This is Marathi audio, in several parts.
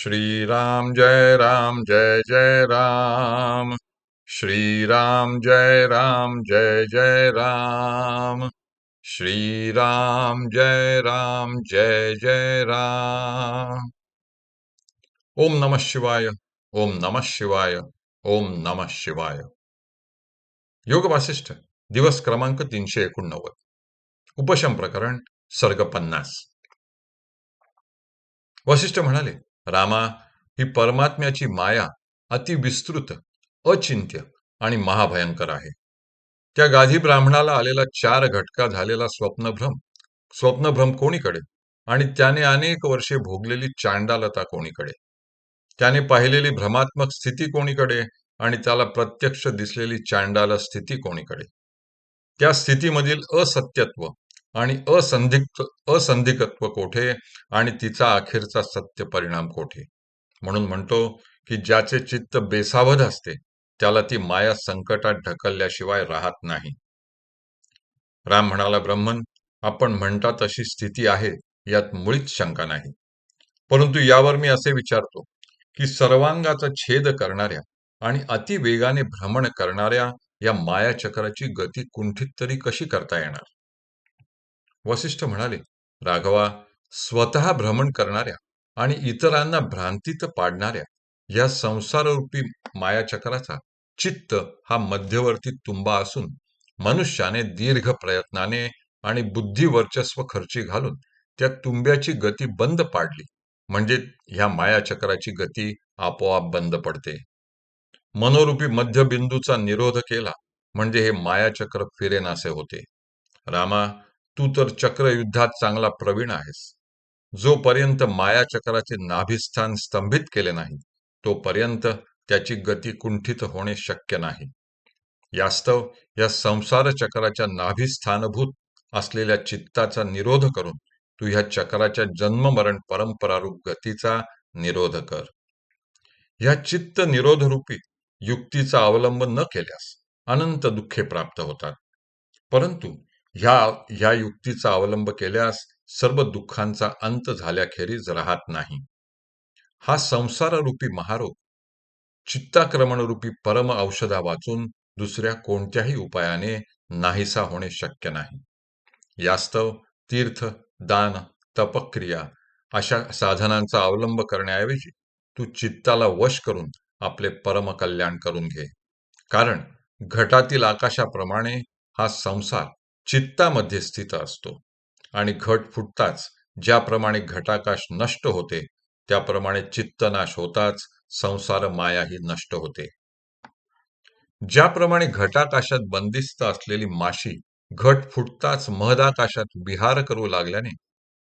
श्रीराम जय राम जय जय राम। श्रीराम जय राम जय जय राम। श्रीराम जय राम जय जय राम। ओम नमः शिवाय ओम नमः शिवाय ओम नमः शिवाय। योग वासिष्ठ दिवस क्रमांक तीनशे एकोणनव्वद। उपशम प्रकरण सर्ग पन्नास। वशिष्ठ म्हणाले रामा ही परमात्म्याची माया अति विस्तृत अचिंत्य आणि महाभयंकर आहे. त्या गाधी ब्राह्मणाला आलेला चार घटका झालेला स्वप्नभ्रम स्वप्नभ्रम कोणीकडे? आणि त्याने अनेक वर्षे भोगलेली चांडालता कोणीकडे? त्याने पाहिलेली भ्रमात्मक स्थिती कोणीकडे? आणि त्याला प्रत्यक्ष दिसलेली चांडाल स्थिती कोणीकडे? त्या स्थितीमधील असत्यत्व आणि असंधिक असंधिकत्व कोठे? आणि तिचा अखेरचा सत्य परिणाम कोठे? म्हणून म्हणतो की ज्याचे चित्त बेसावध असते त्याला ती माया संकटात ढकलल्याशिवाय राहत नाही. राम म्हणाला ब्रह्मन आपण म्हणता तशी स्थिती आहे यात मुळीच शंका नाही. परंतु यावर मी असे विचारतो की सर्वांगाचा छेद करणाऱ्या आणि अतिवेगाने भ्रमण करणाऱ्या या मायाचक्राची गती कुंठित तरी कशी करता येणार? वसिष्ठ म्हणाले राघवा स्वतः भ्रमण करणाऱ्या आणि इतरांना भ्रांतीत पाडणाऱ्या या संसाररूपी मायाचक्राचा चित्त हा मध्यवर्ती तुंबा असून मनुष्याने दीर्घ प्रयत्नाने आणि बुद्धी वर्चस्व खर्ची घालून त्या तुंब्याची गती बंद पाडली. म्हणजे ह्या मायाचक्राची गती आपोआप बंद पडते. मनोरूपी मध्यबिंदूचा निरोध केला म्हणजे हे मायाचक्र फिरेनासे होते. रामा तू तर चक्रयुद्धात चांगला प्रवीण आहेस. जोपर्यंत मायाचक्राचे नाभिस्थान स्तंभित केले नाही तोपर्यंत त्याची गती कुंठित होणे शक्य नाही. यास्तव या संसार चक्राच्या नाभिस्थानभूत असलेल्या चित्ताचा निरोध करून तू ह्या चक्राच्या जन्ममरण परंपरारूप गतीचा निरोध कर. ह्या चित्त निरोधरूपी युक्तीचा अवलंब न केल्यास अनंत दुःखे प्राप्त होतात. परंतु ह्या ह्या युक्तीचा अवलंब केल्यास सर्व दुःखांचा अंत झाल्याखेरीज राहत नाही. हा संसाररूपी महारोग चित्ताक्रमणरूपी परम औषधा वाचून दुसऱ्या कोणत्याही उपायाने नाहीसा होणे शक्य नाही. यास्तव तीर्थ दान तपक्रिया अशा साधनांचा अवलंब करण्याऐवजी तू चित्ताला वश करून आपले परम कल्याण करून घे. कारण घटातील आकाशाप्रमाणे हा संसार चित्तामध्ये स्थित असतो आणि घट फुटताच ज्याप्रमाणे घटाकाश नष्ट होते त्याप्रमाणे चित्तनाश होताच संसार मायाही नष्ट होते. ज्याप्रमाणे घटाकाशात बंदिस्त असलेली माशी घट फुटताच महदाकाशात विहार करू लागल्याने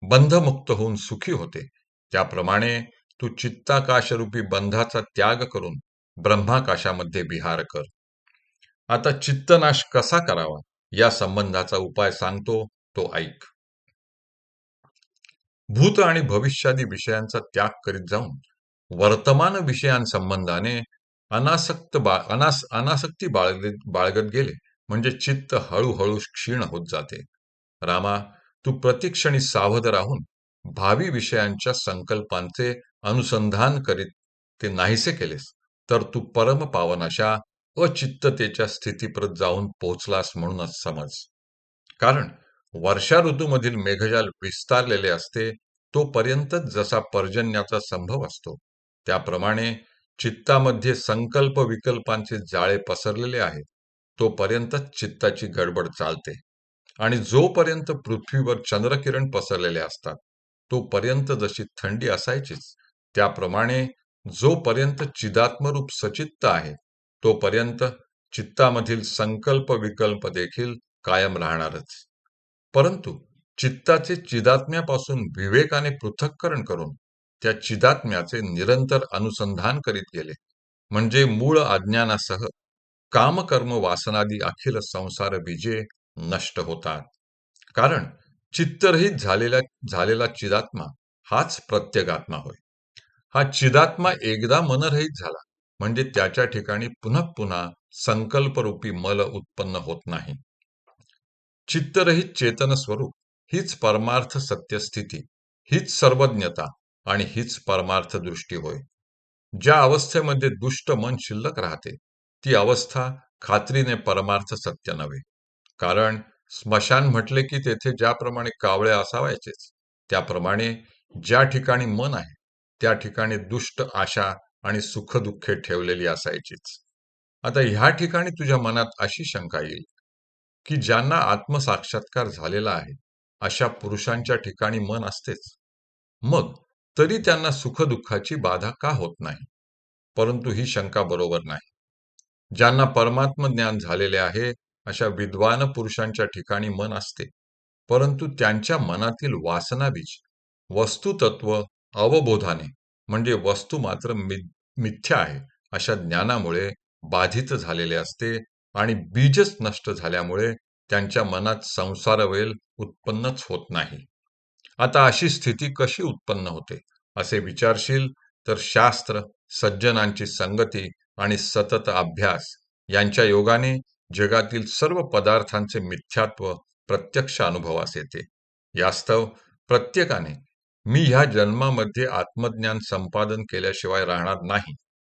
बंधमुक्त होऊन सुखी होते त्याप्रमाणे तू चित्ताकाशरूपी बंधाचा त्याग करून ब्रह्माकाशामध्ये विहार कर. आता चित्तनाश कसा करावा? या संबंधाचा उपाय सांगतो तो ऐक. भूत आणि भविष्यादी विषयांचा त्याग करीत जाऊन वर्तमान विषयांसंबंधाने अनासक्त बा अनास अनासक्ती बाळगत बाळगत गेले म्हणजे चित्त हळूहळू क्षीण होत जाते. रामा तू प्रतिक्षणी सावध राहून भावी विषयांच्या संकल्पांचे अनुसंधान करीत ते नाहीसे केलेस तर तू परम पावन अशा अचित्ततेच्या स्थितीप्रत जाऊन पोहोचलास म्हणूनच समज. कारण वर्षा ऋतूमधील मेघजाल विस्तारलेले असते तोपर्यंतच जसा पर्जन्याचा संभव असतो त्याप्रमाणे चित्तामध्ये संकल्प विकल्पांचे जाळे पसरलेले आहे तोपर्यंतच चित्ताची गडबड चालते. आणि जोपर्यंत पृथ्वीवर चंद्रकिरण पसरलेले असतात तोपर्यंत जशी थंडी असायचीच त्याप्रमाणे जोपर्यंत चिदात्मरूप सचित्त आहे तोपर्यंत चित्तामधील संकल्प विकल्प देखील कायम राहणारच. परंतु चित्ताचे चिदात्म्यापासून विवेकाने पृथक्करण करून त्या चिदात्म्याचे निरंतर अनुसंधान करीत गेले. म्हणजे मूळ अज्ञानासह कामकर्म वासनादी अखिल संसार बीजे नष्ट होतात. कारण चित्तरहित झालेला झालेला चिदात्मा हाच प्रत्यगात्मा होय. हा चिदात्मा एकदा मनरहित झाला. म्हणजे त्याच्या ठिकाणी पुन्हा पुन्हा संकल्परूपी मल उत्पन्न होत नाही. चित्तरहित चेतन स्वरूप हीच परमार्थ सत्यस्थिती हीच सर्वज्ञता आणि हीच परमार्थ दृष्टी होय. ज्या अवस्थेमध्ये दुष्ट मन शिल्लक राहते ती अवस्था खात्रीने परमार्थ सत्य नव्हे. कारण स्मशान म्हटले की तेथे ज्याप्रमाणे कावळे असावायचेच त्याप्रमाणे ज्या ठिकाणी मन आहे त्या ठिकाणी दुष्ट आशा आणि सुखदुःखे ठेवलेली असायचीच. आता ह्या ठिकाणी तुझ्या मनात अशी शंका येईल की ज्यांना आत्मसाक्षात्कार झालेला आहे अशा पुरुषांच्या ठिकाणी मन असतेच. मग तरी त्यांना सुखदुःखाची बाधा का होत नाही? परंतु ही शंका बरोबर नाही. ज्यांना परमात्म ज्ञान झालेले आहे अशा विद्वान पुरुषांच्या ठिकाणी मन असते. परंतु त्यांच्या मनातील वासनाबीज वस्तुतत्व अवबोधाने म्हणजे वस्तू मात्र मिथ्या आहे. अशा ज्ञानामुळे बाधित झालेले असते आणि बीजच नष्ट झाल्यामुळे त्यांच्या मनात संसारवेल उत्पन्नच होत नाही. आता अशी स्थिती कशी उत्पन्न होते? असे विचारशील तर शास्त्र सज्जनांची संगती आणि सतत अभ्यास यांच्या योगाने जगातील सर्व पदार्थांचे मिथ्यात्व प्रत्यक्ष अनुभवास येते. यास्तव प्रत्येकाने मी ह्या जन्मामध्ये आत्मज्ञान संपादन केल्याशिवाय राहणार नाही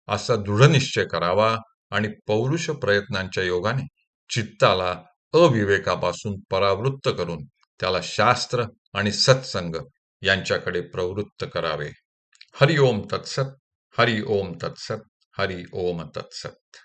असा दृढनिश्चय करावा आणि पौरुष प्रयत्नांच्या योगाने चित्ताला अविवेकापासून परावृत्त करून त्याला शास्त्र आणि सत्संग यांच्याकडे प्रवृत्त करावे. हरि ओम तत्सत हरि ओम तत्सत हरि ओम तत्सत.